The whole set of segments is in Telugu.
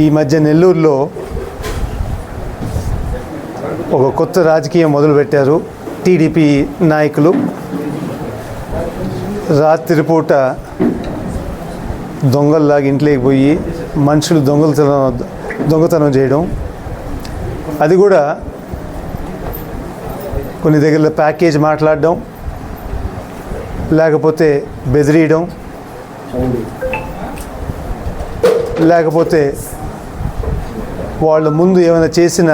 ఈ మధ్య నెల్లూరులో ఒక కొత్త రాజకీయం మొదలుపెట్టారు టీడీపీ నాయకులు. రాత్రిపూట దొంగల్లాగా ఇంట్లోకి పోయి మనుషులు దొంగలతనం దొంగతనం చేయడం. అది కూడా కొన్ని దగ్గర ప్యాకేజ్ మాట్లాడడం లేకపోతే బెదిరియడం లేకపోతే వాళ్ళ ముందు ఏమైనా చేసిన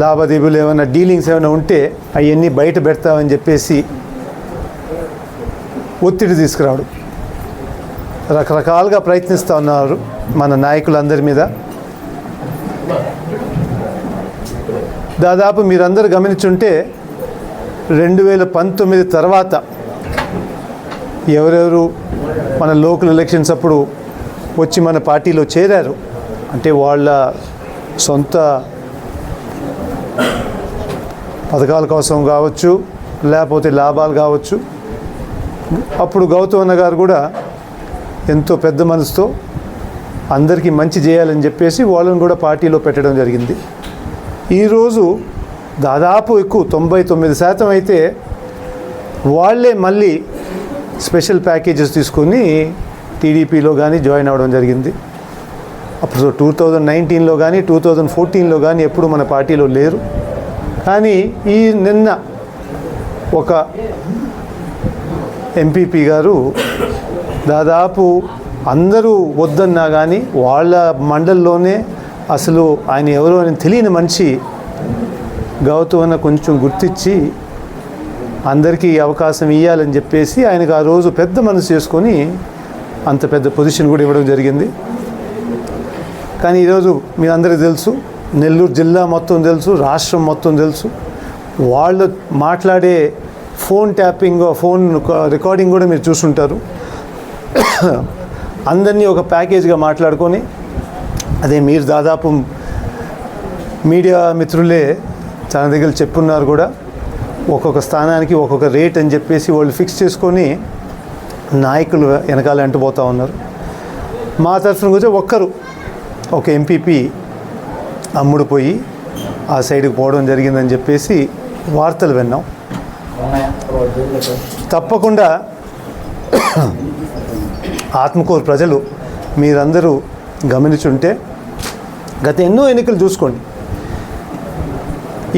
లావాదేవీలు ఏమైనా డీలింగ్స్ ఏమైనా ఉంటే అవన్నీ బయట పెడతామని చెప్పేసి ఒత్తిడి తీసుకురావడం. రకరకాలుగా ప్రయత్నిస్తూ ఉన్నారు మన నాయకులందరి మీద. దాదాపు మీరందరూ గమనించుంటే రెండు వేల పంతొమ్మిది తర్వాత ఎవరెవరు మన లోకల్ ఎలక్షన్స్ అప్పుడు వచ్చి మన పార్టీలో చేరారు. అంటే వాళ్ళ సొంత పథకాల కోసం కావచ్చు లేకపోతే లాభాలు కావచ్చు. అప్పుడు గౌతమ్ అన్న గారు కూడా ఎంతో పెద్ద మనసుతో అందరికీ మంచి చేయాలని చెప్పేసి వాళ్ళని కూడా పార్టీలో పెట్టడం జరిగింది. ఈరోజు దాదాపు ఎక్కువ తొంభై తొమ్మిది శాతం అయితే వాళ్ళే మళ్ళీ స్పెషల్ ప్యాకేజెస్ తీసుకొని టీడీపీలో కానీ జాయిన్ అవ్వడం జరిగింది. అప్పుడు టూ థౌజండ్ నైన్టీన్లో కానీ టూ థౌజండ్ ఫోర్టీన్లో కానీ ఎప్పుడు మన పార్టీలో లేరు. కానీ ఈ నిన్న ఒక ఎంపీపీ గారు దాదాపు అందరూ వద్దన్నా కానీ వాళ్ళ మండల్లోనే అసలు ఆయన ఎవరు అని తెలియని మనిషి గౌతమ్ కొంచెం గుర్తించి అందరికీ అవకాశం ఇవ్వాలని చెప్పేసి ఆయనకు ఆ రోజు పెద్ద మనసు చేసుకొని అంత పెద్ద పొజిషన్ కూడా ఇవ్వడం జరిగింది. కానీ ఈరోజు మీ అందరికీ తెలుసు నెల్లూరు జిల్లా మొత్తం తెలుసు రాష్ట్రం మొత్తం తెలుసు. వాళ్ళు మాట్లాడే ఫోన్ ట్యాపింగ్ ఫోన్ రికార్డింగ్ కూడా మీరు చూసుంటారు. అందరినీ ఒక ప్యాకేజ్గా మాట్లాడుకొని అదే మీరు దాదాపు మీడియా మిత్రులే చాలా దగ్గర చెప్పున్నారు కూడా ఒక్కొక్క స్థానానికి ఒక్కొక్క రేట్ అని చెప్పేసి వాళ్ళు ఫిక్స్ చేసుకొని నాయకులు వెనకాల అంటుపోతూ ఉన్నారు. మా తరఫున గురించి ఒక్కరు ఒక ఎంపీపీ అమ్ముడు పోయి ఆ సైడ్కి పోవడం జరిగిందని చెప్పేసి వార్తలు విన్నాం. తప్పకుండా ఆత్మకూరు ప్రజలు మీరందరూ గమనించుంటే గత ఎన్నో ఎన్నికలు చూసుకోండి.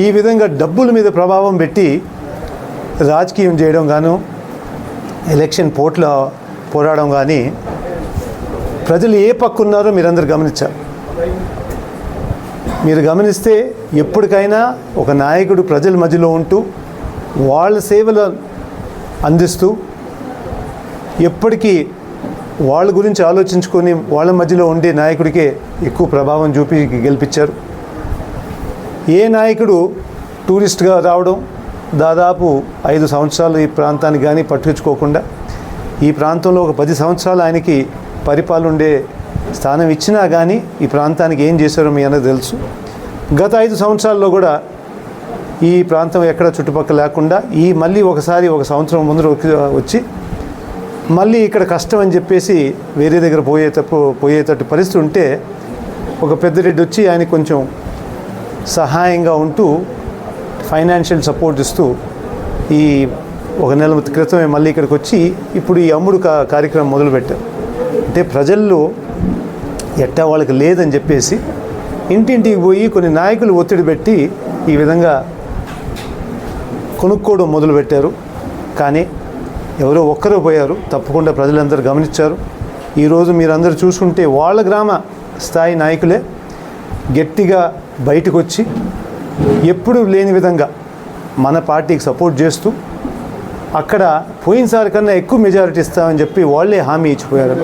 ఈ విధంగా డబ్బుల మీద ప్రభావం పెట్టి రాజకీయం చేయడం గాను ఎలక్షన్ పోట్ల పోరాడడం కానీ ప్రజలు ఏ పక్కున్నారో మీరందరూ గమనించారు మీరు గమనిస్తే ఎప్పటికైనా ఒక నాయకుడు ప్రజల మధ్యలో ఉంటూ వాళ్ళ సేవలు అందిస్తూ ఎప్పటికీ వాళ్ళ గురించి ఆలోచించుకొని వాళ్ళ మధ్యలో ఉండే నాయకుడికే ఎక్కువ ప్రభావం చూపి గెలిపించారు. ఏ నాయకుడు టూరిస్ట్గా రావడం దాదాపు ఐదు సంవత్సరాలు ఈ ప్రాంతానికి కానీ పట్టించుకోకుండా ఈ ప్రాంతంలో ఒక పది సంవత్సరాలు ఆయనకి పరిపాలుండే స్థానం ఇచ్చినా కానీ ఈ ప్రాంతానికి ఏం చేశారో మీ అనేది తెలుసు. గత ఐదు సంవత్సరాల్లో కూడా ఈ ప్రాంతం ఎక్కడ చుట్టుపక్కల లేకుండా ఈ మళ్ళీ ఒకసారి ఒక సంవత్సరం ముందు వచ్చి మళ్ళీ ఇక్కడ కష్టం అని చెప్పేసి వేరే దగ్గర పోయేటప్పు పోయేటట్టు పరిస్థితి ఉంటే ఒక పెద్దరెడ్డి వచ్చి ఆయన కొంచెం సహాయంగా ఉంటూ ఫైనాన్షియల్ సపోర్ట్ ఇస్తూ ఈ ఒక నెల క్రితమే మళ్ళీ ఇక్కడికి వచ్చి ఇప్పుడు ఈ అమ్ముడు కార్యక్రమం మొదలుపెట్టారు. అంటే ప్రజల్లో ఎట్టా వాళ్ళకి లేదని చెప్పేసి ఇంటింటికి పోయి కొన్ని నాయకులు ఒత్తిడి పెట్టి ఈ విధంగా కొనుక్కోవడం మొదలుపెట్టారు. కానీ ఎవరో ఒక్కరో పోయారు. తప్పకుండా ప్రజలందరూ గమనించారు. ఈరోజు మీరందరూ చూసుకుంటే వాళ్ళ గ్రామ స్థాయి నాయకులే గట్టిగా బయటకు వచ్చి ఎప్పుడు లేని విధంగా మన పార్టీకి సపోర్ట్ చేస్తూ అక్కడ పోయినసారి కన్నా ఎక్కువ మెజారిటీ ఇస్తామని చెప్పి వాళ్ళే హామీ ఇచ్చిపోయారు